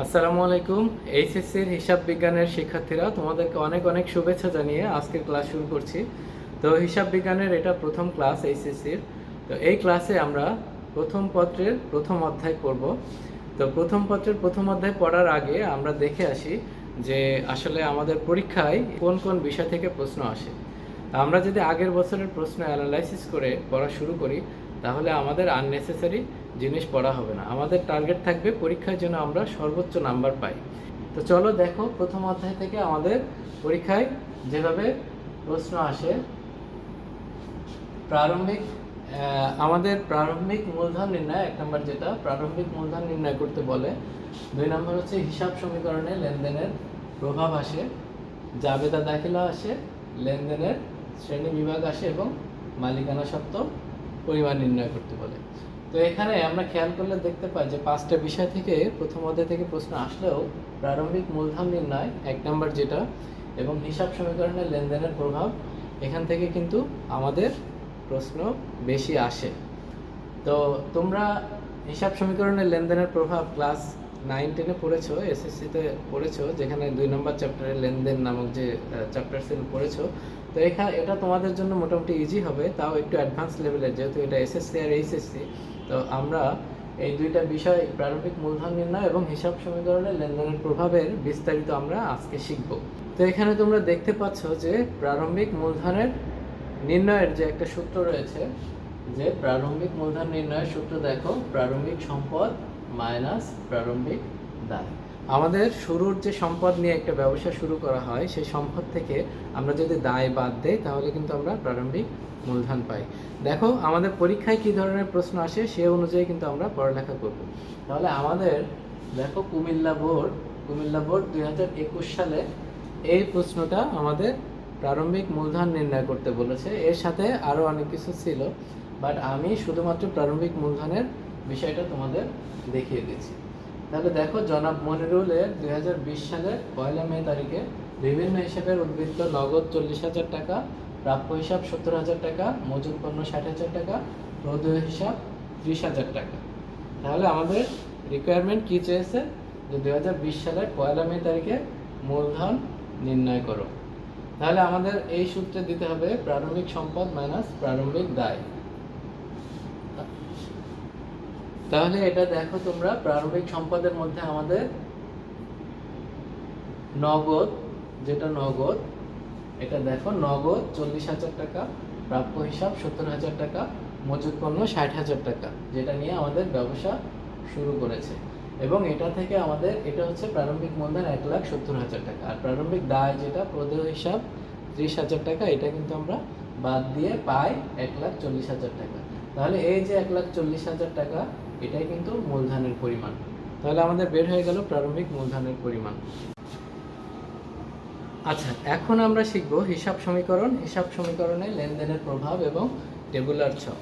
আসসালামু আলাইকুম। এইচএসসির হিসাব বিজ্ঞানের শিক্ষার্থীরা, তোমাদেরকে অনেক অনেক শুভেচ্ছা জানিয়ে আজকের ক্লাস শুরু করছি। তো হিসাব বিজ্ঞানের এটা প্রথম ক্লাস এইচএসসির। তো এই ক্লাসে আমরা প্রথম পত্রের প্রথম অধ্যায় পড়ব। তো প্রথম পত্রের প্রথম অধ্যায় পড়ার আগে আমরা দেখে আসি যে আসলে আমাদের পরীক্ষায় কোন কোন বিষয় থেকে প্রশ্ন আসে। আমরা যদি আগের বছরের প্রশ্ন অ্যানালাইসিস করে পড়া শুরু করি, তাহলে আমাদের আননেসেসারি জিনিস পড়া হবে না। আমাদের টার্গেট থাকবে পরীক্ষার জন্য আমরা সর্বোচ্চ নাম্বার পাই। তো চলো দেখো প্রথম অধ্যায় থেকে আমাদের পরীক্ষায় যেভাবে প্রশ্ন আসে, প্রারম্ভিক আমাদের প্রারম্ভিক মূলধন নির্ণয়, এক নম্বর যেটা, প্রারম্ভিক মূলধন নির্ণয় করতে বলে, দুই নম্বর হচ্ছে হিসাব সমীকরণে লেনদেনের প্রভাব আসে, জাবেদা দাখিলা আসে, লেনদেনের শ্রেণি বিভাগ আসে এবং মালিকানা সত্ত্ব পরিমাণ নির্ণয় করতে বলে। তো এখানে আমরা খেয়াল করলে দেখতে পাই যে পাঁচটা বিষয় থেকে প্রথম অধ্যায় থেকে প্রশ্ন আসলেও প্রারম্ভিক মূলধন নির্ণয়, এক নম্বর যেটা, এবং হিসাব সমীকরণের লেনদেনের প্রভাব, এখান থেকে কিন্তু আমাদের প্রশ্ন বেশি আসে। তো তোমরা হিসাব সমীকরণের লেনদেনের প্রভাব ক্লাস নাইন টেনে পড়েছো, এসএসসিতে পড়েছো, যেখানে দুই নম্বর চ্যাপ্টারে লেনদেন নামক যে চ্যাপ্টার ছিল পড়েছো তো এখানে এটা তোমাদের জন্য মোটামুটি ইজি হবে, তাও একটু অ্যাডভান্স লেভেলের যেহেতু এটা এসএসসি আর এইচএসসি তো আমরা এই দুইটা বিষয় প্রারম্ভিক মূলধন নির্ণয় এবং হিসাব সমীকরণের লেনদেনের প্রভাবের বিস্তারিত আমরা আজকে শিখব। তো এখানে তোমরা দেখতে পাচ্ছ যে প্রারম্ভিক মূলধনের নির্ণয়ের যে একটা সূত্র রয়েছে, যে প্রারম্ভিক মূলধন নির্ণয়ের সূত্র দেখো, প্রারম্ভিক সম্পদ মাইনাস প্রারম্ভিক দায়। আমাদের শুরুর যে সম্পদ নিয়ে একটা ব্যবসা শুরু করা হয়, সেই সম্পদ থেকে আমরা যদি দায় বাদ দেই, তাহলে কিন্তু আমরা প্রারম্ভিক মূলধন পাই। দেখো, আমাদের পরীক্ষায় কি ধরনের প্রশ্ন আসে, সে অনুযায়ী কিন্তু আমরা পড়ালেখা করব। তাহলে আমাদের, দেখো, কুমিল্লা বোর্ড কুমিল্লা বোর্ড দুই হাজার একুশ সালে এই প্রশ্নটা আমাদের প্রারম্ভিক মূলধন নির্ণয় করতে বলেছে। এর সাথে আরও অনেক কিছু ছিল, বাট আমি শুধুমাত্র প্রারম্ভিক মূলধনের বিষয়টা তোমাদের দেখিয়ে দিচ্ছি। তাহলে দেখো জনাব মনিরুলের দু হাজার বিশ সালের পয়লা মে তারিখে বিভিন্ন হিসাবের উদ্বৃত্ত নগদ চল্লিশ হাজার টাকা, প্রাপ্য হিসাব সত্তর হাজার টাকা মজুদ পণ্য ষাট হাজার টাকা, প্রদেয় হিসাব ত্রিশ হাজার টাকা। তাহলে আমাদের রিকোয়ারমেন্ট কি চেয়েছে? যে দু হাজার বিশ সালের পয়লা মে তারিখে মূলধন নির্ণয় করো। তাহলে আমাদের এই সূত্রে দিতে হবে প্রারম্ভিক সম্পদ মাইনাস প্রারম্ভিক দায়। তাহলে এটা দেখো তোমরা, প্রারম্ভিক সম্পদের মধ্যে আমাদের নগদ, যেটা নগদ, এটা দেখো নগদ চল্লিশ হাজার টাকা, প্রাপ্য হিসাব সত্তর হাজার টাকা মজুদ পণ্য ষাট হাজার টাকা, যেটা নিয়ে আমাদের ব্যবসা শুরু করেছে। এবং এটা থেকে আমাদের, এটা হচ্ছে প্রারম্ভিক মূলধন এক লাখ সত্তর হাজার টাকা। আর প্রারম্ভিক দায় যেটা, প্রদেয় হিসাব ত্রিশ হাজার টাকা, এটা কিন্তু আমরা বাদ দিয়ে পাই এক লাখ চল্লিশ হাজার টাকা। তাহলে এই যে এক লাখ চল্লিশ হাজার টাকা এটাই কিন্তু মূলধনের পরিমাণ। তাহলে আমাদের বের হয়ে গেল প্রারম্ভিক মূলধনের পরিমাণ। আচ্ছা এখন আমরা শিখব হিসাব সমীকরণ, হিসাব সমীকরণে লেনদেনের প্রভাব এবং টেবুলার ছক।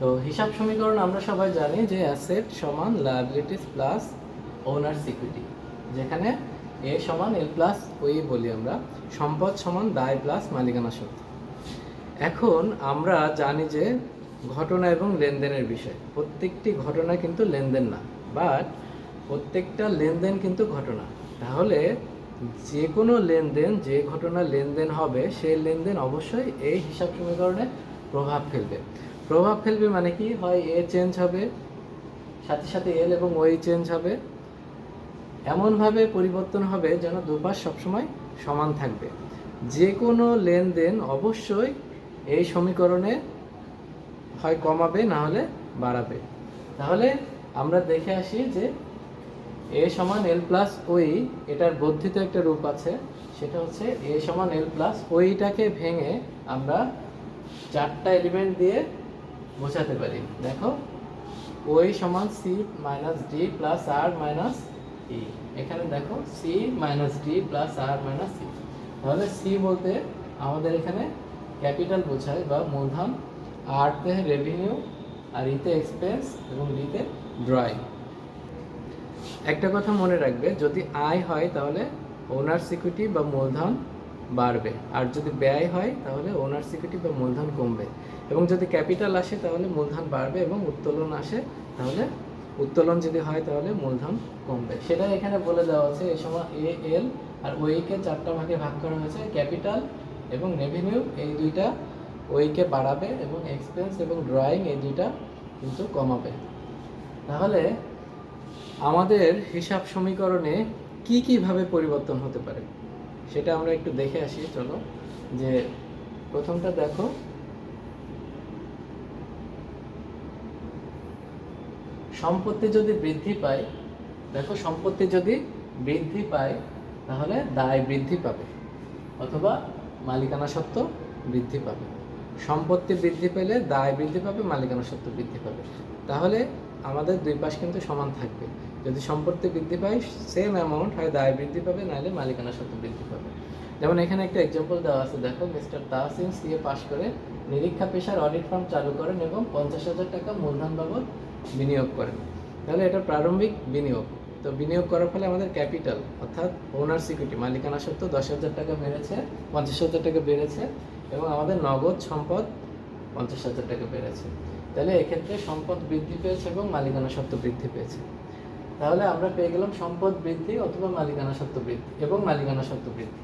তো হিসাব সমীকরণ আমরা সবাই জানি যে অ্যাসেট সমান লায়াবিলিটিস প্লাস ওনার ইকুইটি, যেখানে এ সমান এল প্লাস ওই বলি আমরা, সম্পদ সমান দায় প্লাস মালিকানা সত্ত্ব এখন আমরা জানি যে ঘটনা এবং লেনদেনের বিষয়। প্রত্যেকটি ঘটনা কিন্তু লেনদেন না বাট প্রত্যেকটা লেনদেন কিন্তু ঘটনা। তাহলে যে কোনো লেনদেন, যে ঘটনা লেনদেন হবে, সেই লেনদেন অবশ্যই এই হিসাব সমীকরণে প্রভাব ফেলবে। প্রভাব ফেলবে মানে কি? হয় এ চেঞ্জ হবে, সাথে সাথে এল এবং ওই চেঞ্জ হবে। এমনভাবে পরিবর্তন হবে যেন দুপাশ সবসময় সমান থাকবে। যে কোনো লেনদেন অবশ্যই এই সমীকরণে হয় কমাবে, না হলে বাড়াবে। তাহলে আমরা দেখে আসি যে এ সমান এল প্লাস ওই এটার বর্ধিত একটা রূপ আছে, সেটা হচ্ছে এ সমান এল প্লাস ওইটাকে ভেঙে আমরা চারটা এলিমেন্ট দিয়ে বোঝাতে পারি। দেখো ওই সমান সি মাইনাস ডি প্লাস আর মাইনাস ই এখানে দেখো সি মাইনাস ডি প্লাস আর মাইনাস সি তাহলে সি বলতে আমাদের এখানে ক্যাপিটাল বোঝায় বা মূলধন আরতে রেভিনিউ আর ইতে এক্সপেন্স এবং ডিতে ড্রয়িং। একটা কথা মনে রাখবে, যদি আয় হয় তাহলে ওনার সিকিউরিটি বা মূলধন বাড়বে, আর যদি ব্যয় হয় তাহলে ওনার সিকিউরিটি বা মূলধন কমবে, এবং যদি ক্যাপিটাল আসে তাহলে মূলধন বাড়বে এবং উত্তোলন আসে তাহলে, উত্তোলন যদি হয় তাহলে মূলধন কমবে। সেটা এখানে বলে দেওয়া আছে, এই সময় এ এল আর ওইকে চারটা ভাগে ভাগ করা হয়েছে, ক্যাপিটাল এবং রেভিনিউ, এই দুইটা ওইকে বাড়াবে এবং এক্সপেন্স এবং ড্রয়িং এই দুইটা কিন্তু কমাবে। তাহলে আমাদের হিসাব সমীকরণে কি কীভাবে পরিবর্তন হতে পারে? সেটা আমরা একটু দেখে আসি, চলো। যে প্রথমটা দেখো। সম্পত্তি যদি বৃদ্ধি পায়, দেখো সম্পত্তি যদি বৃদ্ধি পায়, তাহলে দায় বৃদ্ধি পাবে, অথবা মালিকানা সত্ত্ব বৃদ্ধি পাবে। সম্পত্তি বৃদ্ধি পেলে দায় বৃদ্ধি পাবে মালিকানা সত্ত্ব বৃদ্ধি পাবে। তাহলে আমাদের দুই পাশ কিন্তু সমান থাকবে। যদি সম্পত্তি বৃদ্ধি পায় সেম অ্যামাউন্ট হয় দায় বৃদ্ধি পাবে, নাহলে মালিকানা সত্ত্ব বৃদ্ধি পাবে। যেমন এখানে একটা এক্সাম্পল দেওয়া আছে, দেখো মিস্টার তাহসিন সিএ পাশ করে নিরীক্ষা পেশার অডিট ফার্ম চালু করেন এবং পঞ্চাশ হাজার টাকা মূলধন বাবদ বিনিয়োগ করেন। তাহলে এটা প্রারম্ভিক বিনিয়োগ। তো বিনিয়োগ করার ফলে আমাদের ক্যাপিটাল অর্থাৎ ওনার সিকিউরিটি মালিকানা সত্ত্ব দশ হাজার টাকা বেড়েছে, পঞ্চাশ হাজার টাকা বেড়েছে। এবং আমাদের নগদ সম্পদ পঞ্চাশ হাজার টাকা বেড়েছে। তাহলে এক্ষেত্রে সম্পদ বৃদ্ধি পেয়েছে এবং মালিকানা সত্ত্ব বৃদ্ধি পেয়েছে। তাহলে আমরা পেয়ে গেলাম সম্পদ বৃদ্ধি অথবা মালিকানা সত্ত্ব বৃদ্ধি এবং মালিকানা সত্ত্ব বৃদ্ধি।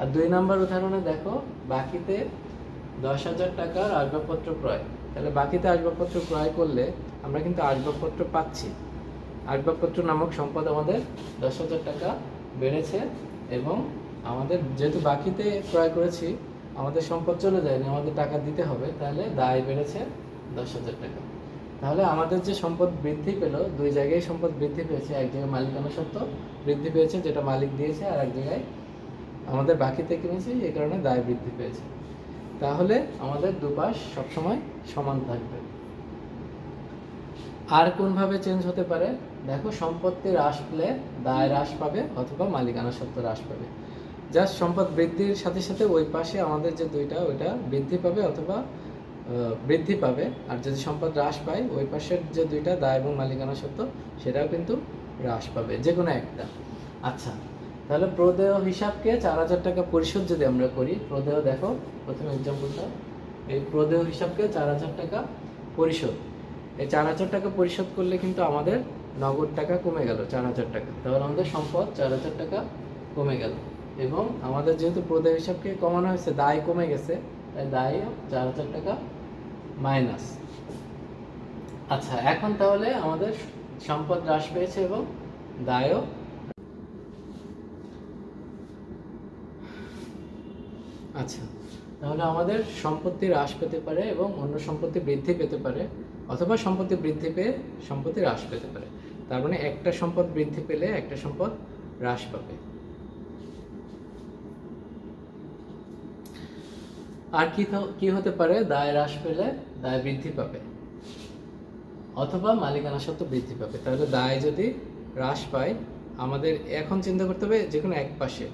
আর দুই নম্বর উদাহরণে দেখো, বাকিতে দশ হাজার টাকার আসবাবপত্র ক্রয়। তাহলে বাকিতে আসবাবপত্র ক্রয় করলে আমরা কিন্তু আসবাবপত্র পাচ্ছি। আসবাবপত্র নামক সম্পদ আমাদের দশ হাজার টাকা বেড়েছে এবং আমাদের যেহেতু বাকিতে ক্রয় করেছি আমাদের সম্পদ চলে যায়নি আমাদের টাকা দিতে হবে, তাহলে দায় বেড়েছে দশ হাজার টাকা। তাহলে আমাদের যে সম্পদ বৃদ্ধি পেল, দুই জায়গায় সম্পদ বৃদ্ধি পেয়েছে, এক জায়গায় মালিকানা সত্ত্ব বৃদ্ধি পেয়েছে, যেটা মালিক দিয়েছে, আর এক জায়গায় আমাদের বাকিতে কিনেছি এই কারণে দায় বৃদ্ধি পেয়েছে। তাহলে আমাদের দুপাশ সবসময় সমান থাকবে। আর কোনভাবে চেঞ্জ হতে পারে? দেখো, সম্পত্তি হ্রাস পেলে দায় হ্রাস পাবে অথবা মালিকানা সত্ত্ব হ্রাস পাবে। জাস্ট সম্পদ বৃদ্ধির সাথে সাথে ওই পাশে আমাদের যে দুইটা, ওইটা বৃদ্ধি পাবে অথবা বৃদ্ধি পাবে। আর যদি সম্পদ হ্রাস পায়, ওই পাশের যে দুইটা দায় এবং মালিকানা সত্ত্ব সেটাও কিন্তু হ্রাস পাবে। যে কোনো একটা। আচ্ছা তাহলে প্রদেয় হিসাবকে চার হাজার টাকা পরিশোধ যদি আমরা করি, প্রদেয় দেখো, প্রথম এক্সাম্পলটা এই প্রদেয় হিসাবকে চার হাজার টাকা পরিশোধ। এই চার হাজার টাকা পরিশোধ করলে কিন্তু আমাদের নগদ টাকা কমে গেল, চার হাজার টাকা। তাহলে আমাদের সম্পদ চার হাজার টাকা কমে গেল। এবং আমাদের যেহেতু প্রদেয় হিসাবকে কমানো হয়েছে, দায় কমে গেছে, তাই দায় চার হাজার টাকা মাইনাস। আচ্ছা এখন তাহলে আমাদের সম্পদ হ্রাস পেয়েছে এবং দায়ও আচ্ছা তাহলে আমাদের সম্পত্তি হ্রাস পেতে পারে এবং অন্য সম্পত্তি বৃদ্ধি পেতে পারে, অথবা সম্পত্তি বৃদ্ধি পেয়ে সম্পত্তি হ্রাস পেতে পারে। তার মানে একটা সম্পদ বৃদ্ধি পেলে একটা সম্পদ হ্রাস পাবে। আর কি কি হতে পারে? দায় হ্রাস পেলে দায় বৃদ্ধি পাবে। অথবা মালিকানা সত্ত্ব বৃদ্ধি পাবে। তাহলে দায় যদি হ্রাস পায়, আমাদের এখন চিন্তা করতে হবে যে কোনো এক পাশে।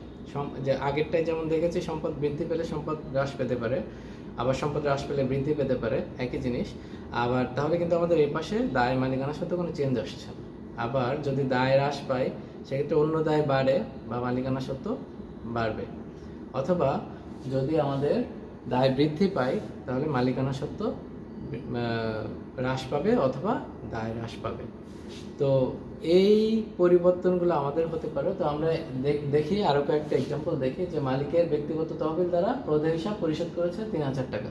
যে আগেরটাই যেমন দেখেছি, সম্পদ বৃদ্ধি পেলে সম্পদ হ্রাস পেতে পারে। আবার সম্পদ হ্রাস পেলে বৃদ্ধি পেতে পারে। একই জিনিস। আবার তাহলে কিন্তু আমাদের এই পাশে দায় মালিকানার সাথে কোনো চেঞ্জ আসছে না। আবার যদি দায় হ্রাস পায়, সেক্ষেত্রে অন্য দায় বাড়ে বা মালিকানা সত্ত্ব বাড়বে। অথবা যদি আমাদের দায় বৃদ্ধি পায়, তাহলে মালিকানা সত্ত্ব হ্রাস পাবে অথবা দায় হ্রাস পাবে। তো এই পরিবর্তনগুলো আমাদের হতে পারে। তো আমরা দেখ- আরও কয়েকটা এক্সাম্পল দেখি যে মালিকের ব্যক্তিগত তহবিল দ্বারা প্রদেয় হিসাব পরিশোধ করেছে তিন হাজার টাকা।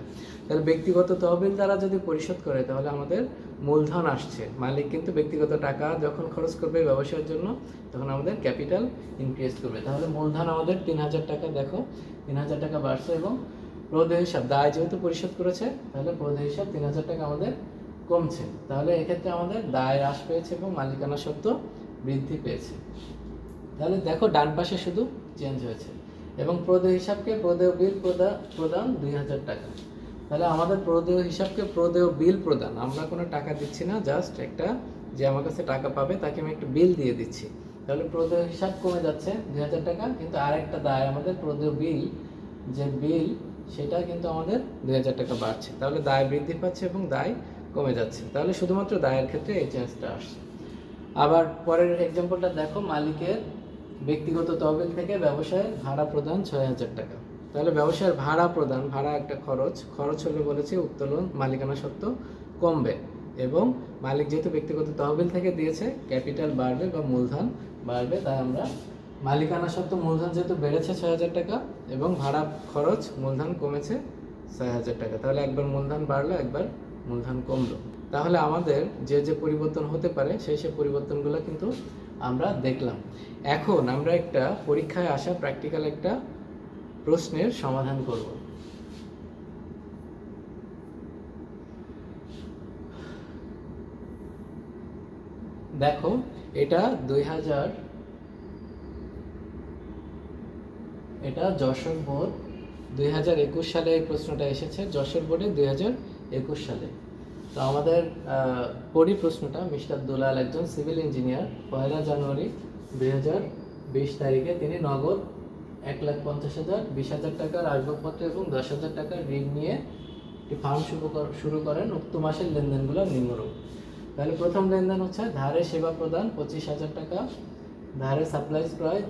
তাহলে ব্যক্তিগত তহবিল দ্বারা যদি পরিশোধ করে, তাহলে আমাদের মূলধন আসছে। মালিক কিন্তু ব্যক্তিগত টাকা যখন খরচ করবে ব্যবসার জন্য, তখন আমাদের ক্যাপিটাল ইনক্রিজ করবে। তাহলে মূলধন আমাদের তিন হাজার টাকা, দেখো, তিন হাজার টাকা বাড়ছে এবং প্রদেয় হিসাব দায় যেহেতু পরিশোধ করেছে, তাহলে প্রদেয় হিসাব তিন হাজার টাকা আমাদের কমছে। তাহলে এক্ষেত্রে আমাদের দায় হ্রাস পেয়েছে এবং মালিকানা সত্ত্ব বৃদ্ধি পেয়েছে। তাহলে দেখো ডান পাশে শুধু চেঞ্জ হয়েছে। এবং প্রদেয় হিসাবকে প্রদেয় বিল প্রদান প্রদান দুই হাজার টাকা। তাহলে আমাদের প্রদেয় হিসাবকে প্রদেয় বিল প্রদান। আমরা কোনো টাকা দিচ্ছি না জাস্ট একটা যে আমার কাছে টাকা পাবে, তাকে আমি একটা বিল দিয়ে দিচ্ছি। তাহলে প্রদেয় হিসাব কমে যাচ্ছে দুই হাজার টাকা, কিন্তু আরেকটা দায় আমাদের প্রদেয় বিল, যে বিল সেটা কিন্তু আমাদের দুই হাজার টাকা বাড়ছে। তাহলে দায় বৃদ্ধি পাচ্ছে এবং দায় কমে যাচ্ছে। তাহলে শুধুমাত্র দায়ের ক্ষেত্রে এই চেঞ্জটা আসছে। আবার পরের এক্সাম্পলটা দেখো, মালিকের ব্যক্তিগত তহবিল থেকে ব্যবসায় ভাড়া প্রদান ছয় হাজার টাকা। তাহলে ব্যবসায়ের ভাড়া প্রদান, ভাড়া একটা খরচ খরচ হলে বলেছি উত্তোলন মালিকানা সত্ত্ব কমবে এবং মালিক যেহেতু ব্যক্তিগত তহবিল থেকে দিয়েছে, ক্যাপিটাল বাড়বে বা মূলধন বাড়বে, তাই আমরা মালিকানা সত্ত্বে মূলধন যেহেতু বেড়েছে ছয় হাজার টাকা এবং ভাড়া খরচ মূলধন কমেছে ছয় হাজার টাকা। তাহলে একবার মূলধন বাড়লো, একবার মূলধন কমলো। তাহলে আমাদের যে যে পরিবর্তন হতে পারে, সেই সেই পরিবর্তনগুলো কিন্তু আমরা দেখলাম। এখন আমরা একটা পরীক্ষায় আসা প্র্যাকটিক্যাল একটা প্রশ্নের সমাধান করব। দেখো, এটা দুই হাজার এটা যশোর বোর্ড দুই হাজার একুশ সালে এই প্রশ্নটা এসেছে, যশোর বোর্ডে দুই হাজার একুশ সালে। তো আমাদের পরি প্রশ্নটা, মিস্টার দুলাল একজন সিভিল ইঞ্জিনিয়ার, পয়লা জানুয়ারি দুই হাজার বিশ তারিখে তিনি নগদ এক লাখ পঞ্চাশ হাজার, বিশ হাজার টাকার আসবাবপত্র এবং দশ হাজার টাকার ঋণ নিয়ে একটি ফার্ম শুরু শুরু করেন উক্ত মাসের লেনদেনগুলো নিম্নরূপ। তাহলে প্রথম লেনদেন হচ্ছে ধারে সেবা প্রদান পঁচিশ হাজার টাকা ধারে সাপ্লাইজ ক্রয়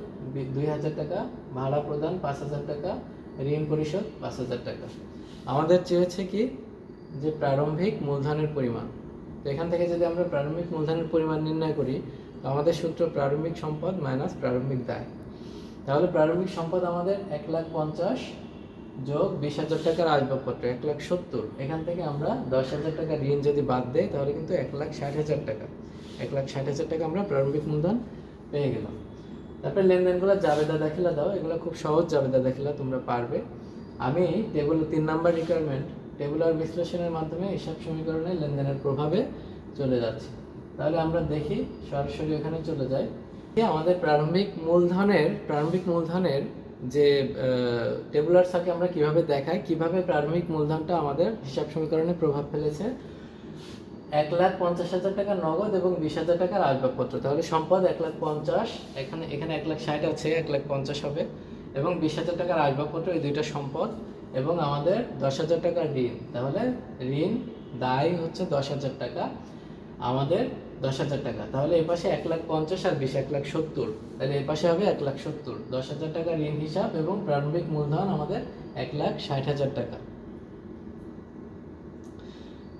দুই হাজার টাকা, ভাড়া প্রদান পাঁচ হাজার টাকা, ঋণ পরিশোধ পাঁচ হাজার টাকা। আমাদের চেয়েছে কি? যে প্রারম্ভিক মূলধনের পরিমাণ। তো এখান থেকে যদি আমরা প্রারম্ভিক মূলধনের পরিমাণ নির্ণয় করি, তো আমাদের সূত্র প্রারম্ভিক সম্পদ মাইনাস প্রারম্ভিক দায়। তাহলে প্রারম্ভিক সম্পদ আমাদের এক লাখ পঞ্চাশ যোগ বিশ হাজার টাকার আসবাবপত্র, এক লাখ সত্তর। এখান থেকে আমরা দশ হাজার টাকা ঋণ যদি বাদ দেই, তাহলে কিন্তু এক লাখ ষাট হাজার টাকা। এক লাখ ষাট হাজার টাকা আমরা প্রারম্ভিক মূলধন পেয়ে গেলাম। তারপরে লেনদেনগুলো জাবেদা দাখিলা দাও, এগুলো খুব সহজ জাবেদা দাখিলা তোমরা পারবে। আমি টেবিল তিন নাম্বার রিকোয়ারমেন্ট টেবুলার বিশ্লেষণের মাধ্যমে হিসাব সমীকরণে লেনদেনের প্রভাবে চলে যাচ্ছে। তাহলে আমরা দেখি সরাসরি ওখানে চলে যাই। আমাদের প্রারম্ভিক মূলধনের প্রারম্ভিক মূলধনের যে টেবুলার সাকে আমরা কীভাবে দেখাই, কীভাবে প্রারম্ভিক মূলধনটা আমাদের হিসাব সমীকরণে প্রভাব ফেলেছে এক লাখ পঞ্চাশ হাজার টাকা নগদ এবং বিশ হাজার টাকার আসবাবপত্র। তাহলে সম্পদ এক লাখ পঞ্চাশ, এখানে এখানে এক লাখ ষাট আছে, এক লাখ পঞ্চাশ হবে। এবং বিশ হাজার টাকার আসবাবপত্র, এই দুইটা সম্পদ। এবং আমাদের দশ হাজার টাকার ঋণ। তাহলে ঋণ দায় হচ্ছে দশ হাজার টাকা। আমাদের দশ হাজার টাকা। তাহলে এ পাশে এক লাখ পঞ্চাশ আর বিশ, এক লাখ সত্তর। তাহলে এ পাশে হবে এক লাখ সত্তর। দশ হাজার টাকা ঋণ হিসাব এবং প্রারম্ভিক মূলধন আমাদের এক লাখ ষাট হাজার টাকা।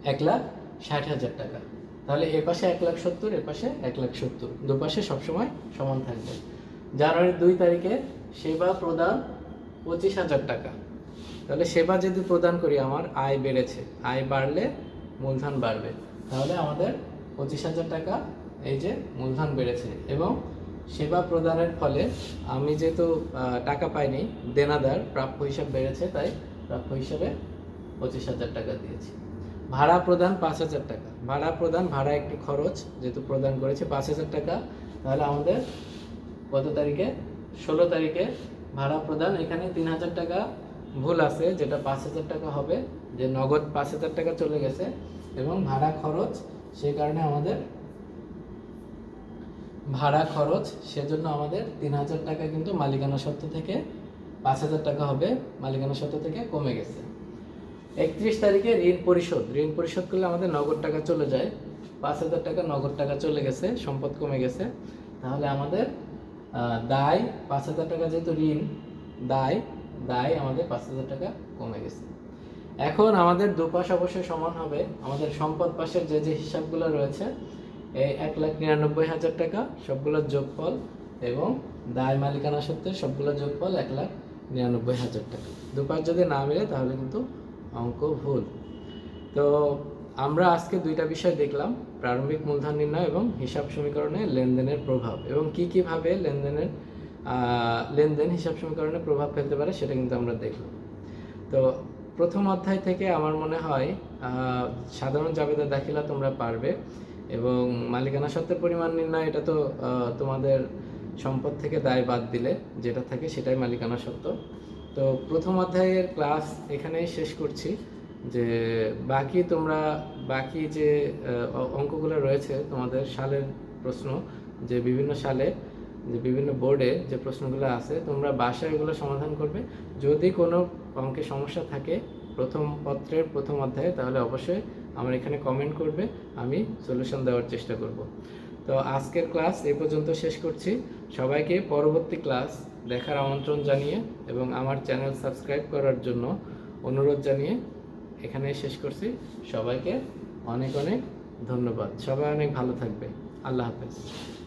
এক লাখ ষাট হাজার টাকা। তাহলে এ পাশে এক লাখ সত্তর এ পাশে এক লাখ সত্তর। দুপাশে সবসময় সমান থাকবে। জানুয়ারির দুই তারিখে সেবা প্রদান পঁচিশ হাজার টাকা। তাহলে সেবা যদি প্রদান করি, আমার আয় বেড়েছে। আয় বাড়লে মূলধন বাড়বে। তাহলে আমাদের পঁচিশ হাজার টাকা এই যে মূলধন বেড়েছে। এবং সেবা প্রদানের ফলে আমি যেহেতু টাকা পাইনি, দেনাদার, প্রাপ্য হিসাব বেড়েছে, তাই প্রাপ্য হিসাবে পঁচিশ হাজার টাকা দিয়েছি। ভাড়া প্রদান পাঁচ হাজার টাকা। ভাড়া প্রদান, ভাড়া একটি খরচ যেহেতু প্রদান করেছে পাঁচ হাজার টাকা, তাহলে আমাদের কত তারিখে? ষোলো তারিখে ভাড়া প্রদান। এখানে তিন হাজার টাকা ভুল আছে, যেটা পাঁচ হাজার টাকা হবে, যে নগদ পাঁচ হাজার টাকা চলে গেছে এবং ভাড়া খরচ সেই কারণে আমাদের ভাড়া খরচ, সেজন্য আমাদের তিন হাজার টাকা কিন্তু মালিকানা সত্ত্ব থেকে পাঁচ হাজার টাকা হবে, মালিকানা সত্ত্ব থেকে কমে গেছে। একত্রিশ তারিখে ঋণ পরিশোধ। ঋণ পরিশোধ করলে আমাদের নগদ টাকা চলে যায়। পাঁচ হাজার টাকা নগদ টাকা চলে গেছে, সম্পদ কমে গেছে। তাহলে আমাদের দায়, পাঁচ হাজার টাকা যেহেতু ঋণ, দায় দায় আমাদের পাঁচ হাজার টাকা কমে গেছে। এখন আমাদের দুপাশ অবশ্যই সমান হবে। আমাদের সম্পদ পাশের যে যে হিসাবগুলো রয়েছে এই এক লাখ নিরানব্বই হাজার টাকা সবগুলোর যোগফল এবং দায় মালিকানা সত্ত্বে সবগুলোর যোগফল এক লাখ নিরানব্বই হাজার টাকা। দুপাশ যদি না মিলে তাহলে কিন্তু অঙ্ক ভুল। তো আমরা আজকে দুইটা বিষয় দেখলাম, প্রারম্ভিক মূলধন নির্ণয় এবং হিসাব সমীকরণে লেনদেনের প্রভাব এবং কি কীভাবে লেনদেনের লেনদেন হিসাব সমীকরণে প্রভাব ফেলতে পারে সেটা কিন্তু আমরা দেখলাম। তো প্রথম অধ্যায় থেকে আমার মনে হয় সাধারণ জাবেদা দাখিলা তোমরা পারবে এবং মালিকানা সত্ত্বের পরিমাণ নির্ণয় এটা তো তোমাদের সম্পদ থেকে দায় বাদ দিলে যেটা থাকে সেটাই মালিকানা সত্ত্ব। তো প্রথম অধ্যায়ের ক্লাস এখানেই শেষ করছি, যে বাকি তোমরা, বাকি যে অঙ্কগুলো রয়েছে তোমাদের সালের প্রশ্ন, যে বিভিন্ন সালে, যে বিভিন্ন বোর্ডে যে প্রশ্নগুলো আছে, তোমরা বাসায় এগুলো সমাধান করবে। যদি কোনো অঙ্কে সমস্যা থাকে প্রথম পত্রের প্রথম অধ্যায়ে, তাহলে অবশ্যই আমার এখানে কমেন্ট করবে, আমি সলিউশন দেওয়ার চেষ্টা করব। তো আজকের ক্লাস এ পর্যন্ত শেষ করছি। সবাইকে পরবর্তী ক্লাস দেখার আমন্ত্রণ জানিয়ে এবং আমার চ্যানেল সাবস্ক্রাইব করার জন্য অনুরোধ জানিয়ে এখানে শেষ করছি। সবাইকে অনেক অনেক ধন্যবাদ। সবাই অনেক ভালো থাকবে। আল্লাহ হাফেজ।